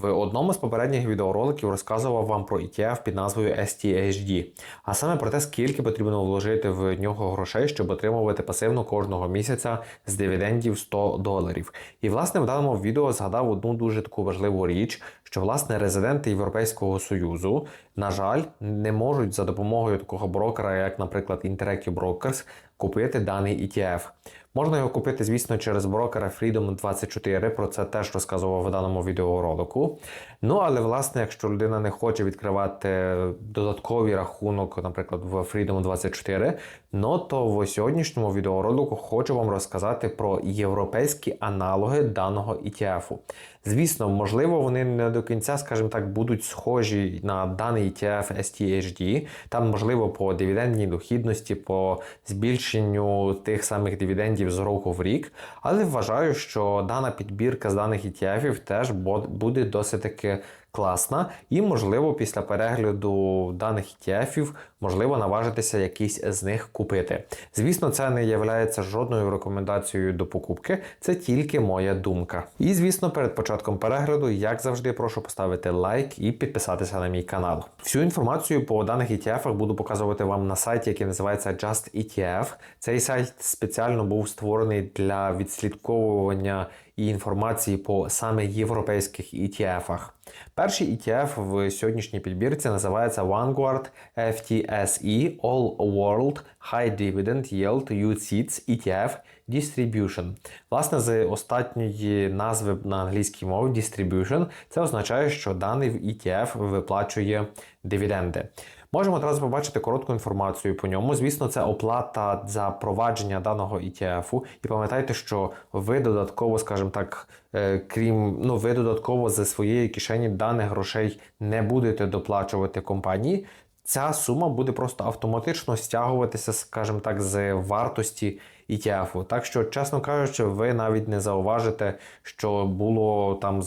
В одному з попередніх відеороликів розказував вам про ETF під назвою STHD, а саме про те, скільки потрібно вложити в нього грошей, щоб отримувати пасивно кожного місяця з дивідендів 100 доларів. І власне в даному відео згадав одну дуже таку важливу річ, що власне резиденти Європейського союзу, на жаль, не можуть за допомогою такого брокера, як, наприклад, Interactive Brokers, купити даний ETF. Можна його купити, звісно, через брокера Freedom24, про це теж розказував в даному відеоролику. Ну, але, власне, якщо людина не хоче відкривати додатковий рахунок, наприклад, в Freedom24, ну то в сьогоднішньому відеоролику хочу вам розказати про європейські аналоги даного ETF. Звісно, можливо, вони не до кінця, скажімо так, будуть схожі на даний ETF STHD. Там, можливо, по дивідендній дохідності, по збільшенню тих самих дивідендів з року в рік. Але вважаю, що дана підбірка з даних ETF теж буде досить таки класна, і, можливо, після перегляду даних ETF, можливо, наважитися якийсь з них купити. Звісно, це не є жодною рекомендацією до покупки, це тільки моя думка. І, звісно, перед початком перегляду, як завжди, прошу поставити лайк і підписатися на мій канал. Всю інформацію по даних ETF буду показувати вам на сайті, який називається Just ETF. Цей сайт спеціально був створений для відслідковування і інформації по саме європейських ETF-ах. Перший ETF в сьогоднішній підбірці називається Vanguard FTSE All World High Dividend Yield UCITS ETF Distribution. Власне, з останньої назви на англійській мові Distribution це означає, що даний ETF виплачує дивіденди. Можемо одразу побачити коротку інформацію по ньому. Звісно, це оплата за провадження даного ETF. І пам'ятайте, що ви додатково, скажімо так, е, крім ну, ви додатково за своєї кишені даних грошей не будете доплачувати компанії. Ця сума буде просто автоматично стягуватися, скажімо так, з вартості ETF. Так що, чесно кажучи, ви навіть не зауважите, що було там е,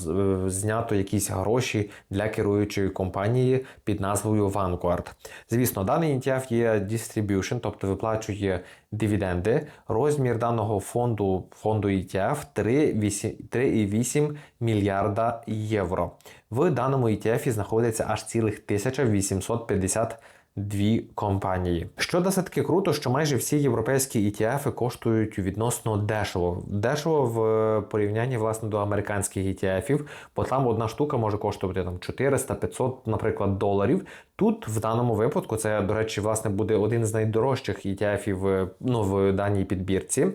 знято якісь гроші для керуючої компанії під назвою Vanguard. Звісно, даний ETF є distribution, тобто виплачує дивіденди. Розмір даного фонду фонду ETF 3,8 мільярда євро. В даному ETF знаходиться аж цілих 1850 дві компанії. Що досить таки круто, що майже всі європейські ETF коштують відносно дешево. Дешево в порівнянні власне до американських ETF, бо там одна штука може коштувати там 400-500, наприклад, доларів. Тут в даному випадку це, до речі, власне буде один з найдорожчих ETF ну, в даній підбірці.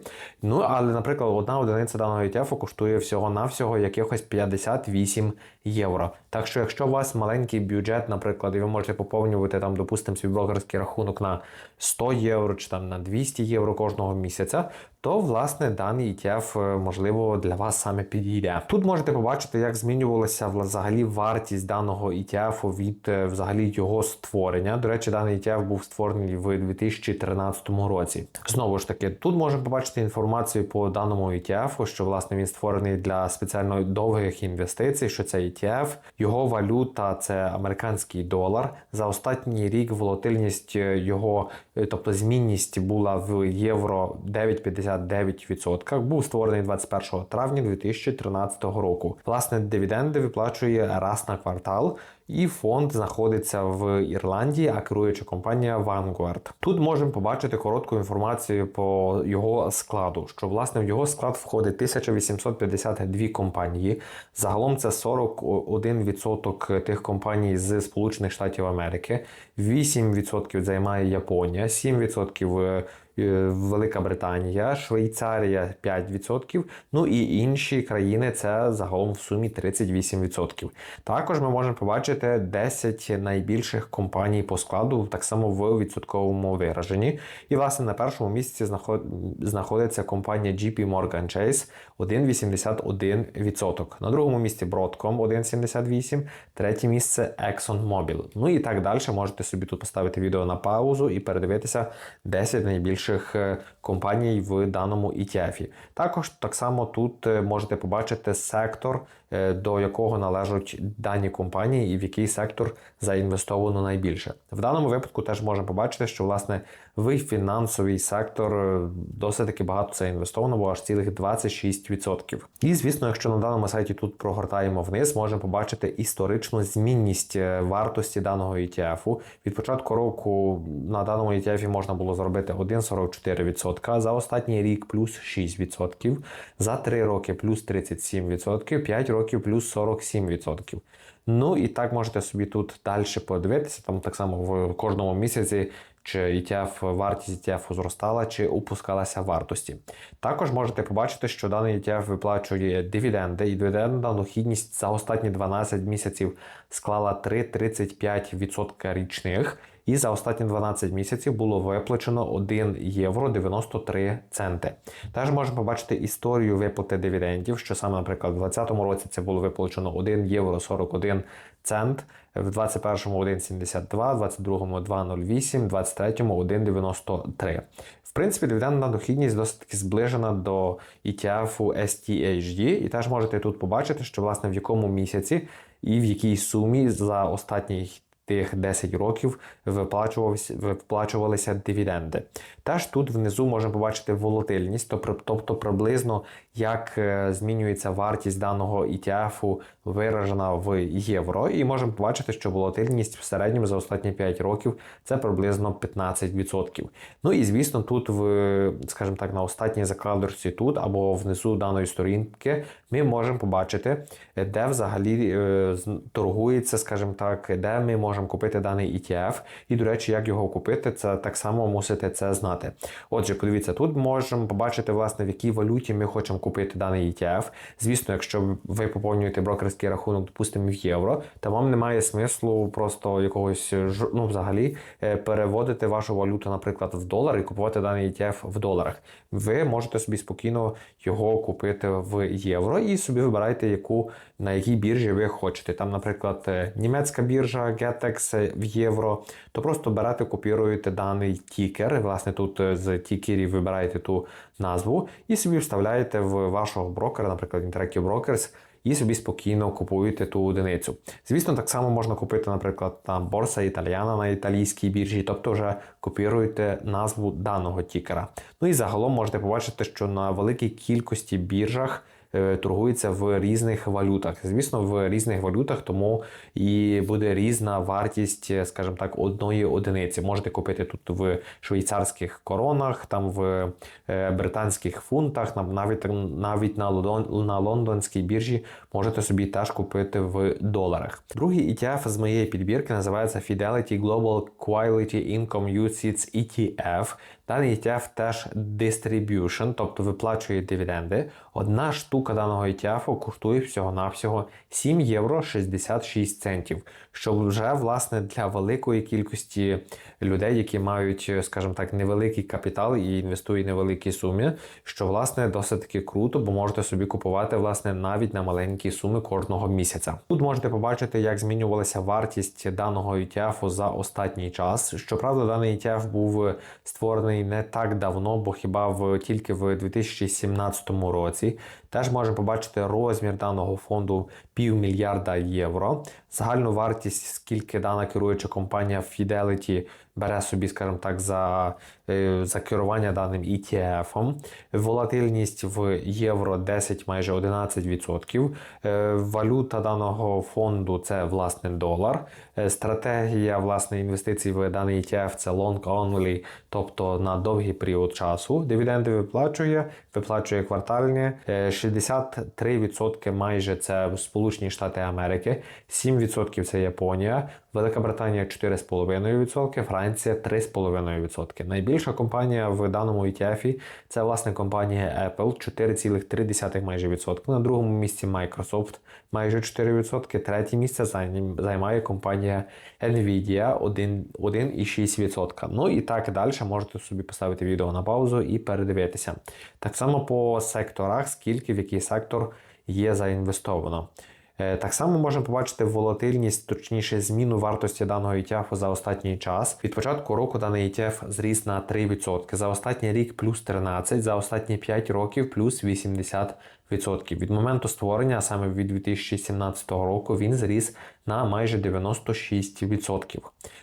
Ну, але, наприклад, одна одиниця даного ETF коштує всього-навсього якихось 58 євро. Так що, якщо у вас маленький бюджет, наприклад, і ви можете поповнювати там, допустимо, свій блогерський рахунок на 100 євро чи там на 200 євро кожного місяця, то власне даний ETF е, можливо для вас саме підійде. Тут можете побачити, як змінювалася взагалі вартість даного ETF від е, взагалі його створення. До речі, даний ETF був створений в 2013 році. Знову ж таки, тут можемо побачити інформацію по даному ETF, що власне він створений для спеціально довгих інвестицій. Що це ETF, його валюта це американський долар. За останній рік волатильність е, його, тобто змінність була в євро 9,50 59%, був створений 21 травня 2013 року. Власне, дивіденди виплачує раз на квартал. І фонд знаходиться в Ірландії, а керуюча компанія Vanguard. Тут можемо побачити коротку інформацію по його складу, що власне в його склад входить 1852 компанії. Загалом це 41% тих компаній з Сполучених Штатів Америки, 8% займає Японія, 7% Е, Велика Британія, Швейцарія 5%, ну і інші країни це загалом в сумі 38%. Також ми можемо побачити 10 найбільших компаній по складу, так само в відсотковому вираженні. І, власне, на першому місці знаходиться компанія JP Morgan Chase 1,81%. На другому місці Broadcom 1,78%, третє місце ExxonMobil. Ну і так далі. Можете собі тут поставити відео на паузу і передивитися 10 найбільших інших е, компаній в даному ETF. Також так само тут е, можете побачити сектор, до якого належать дані компанії і в який сектор заінвестовано найбільше. В даному випадку теж можемо побачити, що власне в фінансовий сектор е, досить таки багато це інвестовано, бо аж цілих 26%. І звісно, якщо на даному сайті тут прогортаємо вниз, можемо побачити історичну змінність е, вартості даного ETF. Від початку року на даному ETF можна було заробити 1,44%, за останній рік плюс 6%, за 3 роки плюс 37%, 5 років плюс 47%. Ну і так можете собі тут далі подивитися. Там так само в кожному місяці чи ETF, вартість ETF зростала, чи опускалася вартості. Також можете побачити, що даний ETF виплачує дивіденди, і дивідендна дохідність за останні 12 місяців склала 3,35% річних. І за останні 12 місяців було виплачено 1 євро 93 центи. Теж можемо побачити історію виплати дивідендів, що саме, наприклад, у 2020 році це було виплачено 1 євро 41 цент, в 2021 1,72, в 2022 2,08, в 2023 1,93. В принципі, дивідендна дохідність досить таки зближена до ETF STHD, і теж можете тут побачити, що власне в якому місяці і в якій сумі за останній тих 10 років виплачувалися, дивіденди. Теж тут внизу можемо побачити волатильність, тобто приблизно як е, змінюється вартість даного ETF виражена в євро. І можемо побачити, що волатильність в середньому за останні 5 років це приблизно 15%. Ну і звісно, тут, в, скажімо так, на останній закладочці тут або внизу даної сторінки ми можемо побачити, де взагалі е, торгується, скажімо так, де ми можемо купити даний ETF. І, до речі, як його купити, це так само мусите це знати. Отже, подивіться, тут можемо побачити, власне, в якій валюті ми хочемо купити даний ETF. Звісно, якщо ви поповнюєте брокерський рахунок, допустимо, в євро, то вам немає смислу просто якогось ну, взагалі е, переводити вашу валюту, наприклад, в долар і купувати даний ETF в доларах. Ви можете собі спокійно його купити в євро і собі вибирайте, яку на якій біржі ви хочете. Там, наприклад, е, німецька біржа, Getex в євро, то просто берете, копіруєте даний тікер. Власне, тут е, з тікерів вибираєте ту назву і собі вставляєте в вашого брокера, наприклад, Interactive Brokers, і собі спокійно купуєте ту одиницю. Звісно, так само можна купити, наприклад, там борса італіана на італійській біржі, тобто вже копіруєте назву даного тікера. Ну і загалом можете побачити, що на великій кількості біржах. Е, торгується в різних валютах. Звісно, в різних валютах, тому і буде різна вартість, е, скажімо так, одної одиниці. Можете купити тут в швейцарських коронах, там в е, британських фунтах, навіть навіть на Лондон, на лондонській біржі можете собі теж купити в доларах. Другий ETF з моєї підбірки називається Fidelity Global Quality Income UCITS ETF. Даний ETF теж distribution, тобто виплачує дивіденди. Одна штука даного ETF коштує всього-навсього 7 євро 66 центів, що вже власне для великої кількості людей, які мають, скажімо так, невеликий капітал і інвестують невеликі суми, що власне досить таки круто, бо можете собі купувати власне навіть на маленькі суми кожного місяця. Тут можете побачити, як змінювалася вартість даного ETF за останній час. Щоправда, даний ETF був створений не так давно, бо хіба в тільки в 2017 році. Теж можемо побачити розмір даного фонду півмільярда євро. Загальну вартість, скільки дана керуюча компанія Fidelity бере собі, скажімо так, за е, за керування даним ETF. Волатильність в євро 10 майже 11%. Е, валюта даного фонду це власне долар. Е, стратегія власне інвестицій в даний ETF це long only, тобто на довгий період часу. Дивіденди виплачує, виплачує квартальні. 63% майже це Сполучені Штати Америки, 7% це Японія, Велика Британія 4,5%, Франція 3,5%. Найбільша компанія в даному ETF це власне компанія Apple 4,3 майже відсотки. На другому місці Microsoft майже 4%. Третє місце займає компанія Nvidia 1,6%. Ну і так далі можете собі поставити відео на паузу і передивитися. Так само по секторах, скільки в який сектор є заінвестовано. Е, так само можемо побачити волатильність, точніше, зміну вартості даного ETF за останній час. Від початку року даний ETF зріс на 3%. За останній рік плюс 13%, за останні 5 років плюс 80%. Від моменту створення, а саме від 2017 року, він зріс на майже 96%.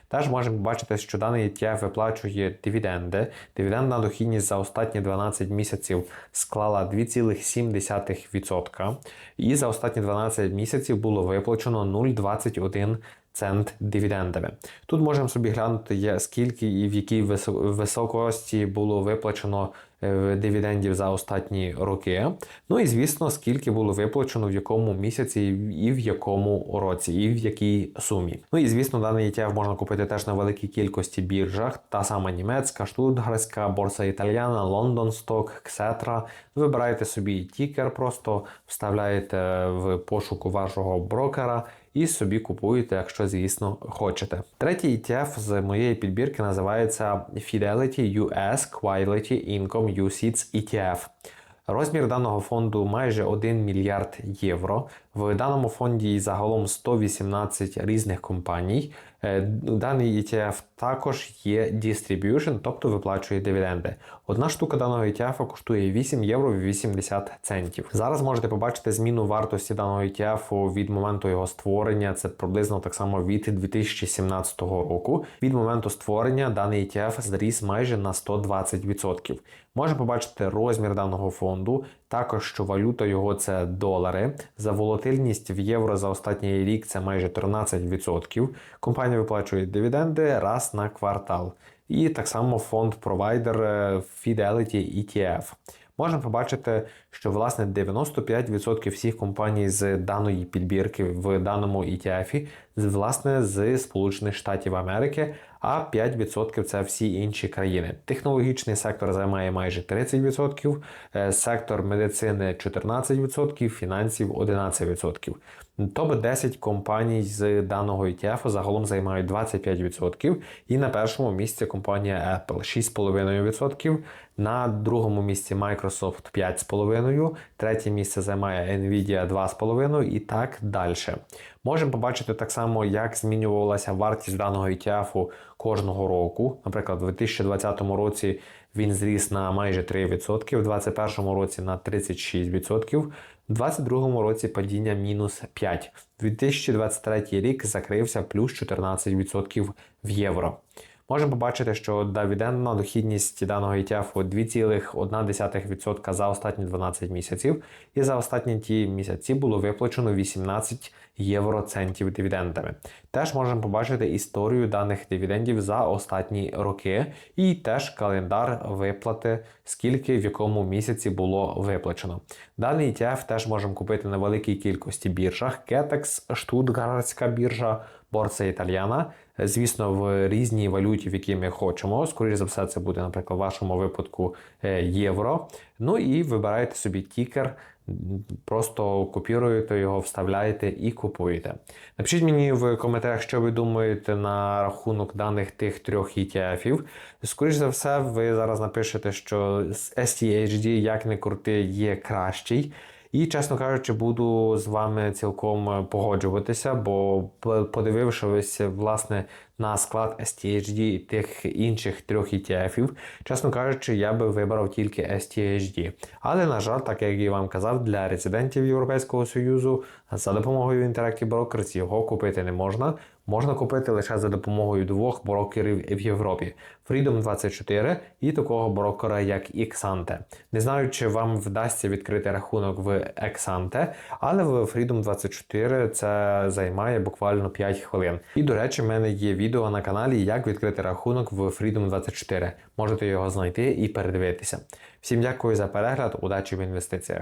Теж можемо бачити, що даний ETF виплачує дивіденди. Дивідендна дохідність за останні 12 місяців склала 2,7%. І за останні 12 місяців було виплачено 0,21 цент дивідендами. Тут можемо собі глянути, скільки і в якій високості було виплачено е, дивідендів за останні роки. Ну і звісно, скільки було виплачено в якому місяці і в якому році, і в якій сумі. Ну і звісно, даний ETF можна купити теж на великій кількості біржах. Та сама німецька, штутгарська, борса італіяна, Лондон Сток, Ксетра. Вибираєте собі тікер, просто вставляєте в пошуку вашого брокера і собі купуєте, якщо, звісно, хочете. Третій ETF з моєї підбірки називається Fidelity US Quality Income UCITS ETF. Розмір даного фонду майже 1 мільярд євро. В даному фонді загалом 118 різних компаній. Е, Даний ETF також є distribution, тобто виплачує дивіденди. Одна штука даного ETF коштує 8 євро 80 центів. Зараз можете побачити зміну вартості даного ETF від моменту його створення. Це приблизно так само від 2017 року. Від моменту створення даний ETF зріс майже на 120%. Можна побачити розмір даного фонду, також що валюта його це долари. За волатильність в євро за останній рік це майже 13%. Компанія виплачує дивіденди раз на квартал. І так само фонд-провайдер е, Fidelity ETF. Можна побачити, що власне 95% всіх компаній з даної підбірки в даному ETF власне з Сполучених Штатів Америки, а 5% це всі інші країни. Технологічний сектор займає майже 30%, е, сектор медицини 14%, фінансів 11%. Топ 10 компаній з даного ETF загалом займають 25%. І на першому місці компанія Apple 6,5%. На другому місці Microsoft 5,5%. Третє місце займає Nvidia 2,5% і так далі. Можемо побачити так само, як змінювалася вартість даного ETF кожного року. Наприклад, у 2020 році він зріс на майже 3%, в 2021 році на 36%, в 2022 році падіння мінус 5%. 2023 рік закрився плюс 14% в євро. Можемо побачити, що дивідендна дохідність даного ETF 2,1% за останні 12 місяців, і за останні ті місяці було виплачено 18 євроцентів дивідендами. Теж можемо побачити історію даних дивідендів за останні роки, і теж календар виплати, скільки в якому місяці було виплачено. Даний ETF теж можемо купити на великій кількості біржах: Ketex, Штутгартська біржа, Борса Італіана. Звісно, в різній валюті, в якій ми хочемо. Скоріше за все, це буде, наприклад, в вашому випадку е, євро. Ну і вибираєте собі тікер, просто копіруєте його, вставляєте і купуєте. Напишіть мені в коментарях, що ви думаєте на рахунок даних тих трьох ETF. Скоріше за все, ви зараз напишете, що STHD, як не крути, є кращий. І, чесно кажучи, буду з вами цілком е, погоджуватися, бо подивившись власне на склад STHD тих інших трьох ETF, чесно кажучи, я би вибрав тільки STHD. Але, на жаль, так як я вам казав, для резидентів Європейського Союзу за допомогою Interactive Brokers його купити не можна. Можна купити лише за допомогою двох брокерів в Європі: Freedom 24 і такого брокера, як Xante. Не знаю, чи вам вдасться відкрити рахунок в Xante, але в Freedom 24 це займає буквально 5 хвилин. І до речі, в мене є відео на каналі, як відкрити рахунок в Freedom 24. Можете його знайти і передивитися. Всім дякую за перегляд, удачі в інвестиціях.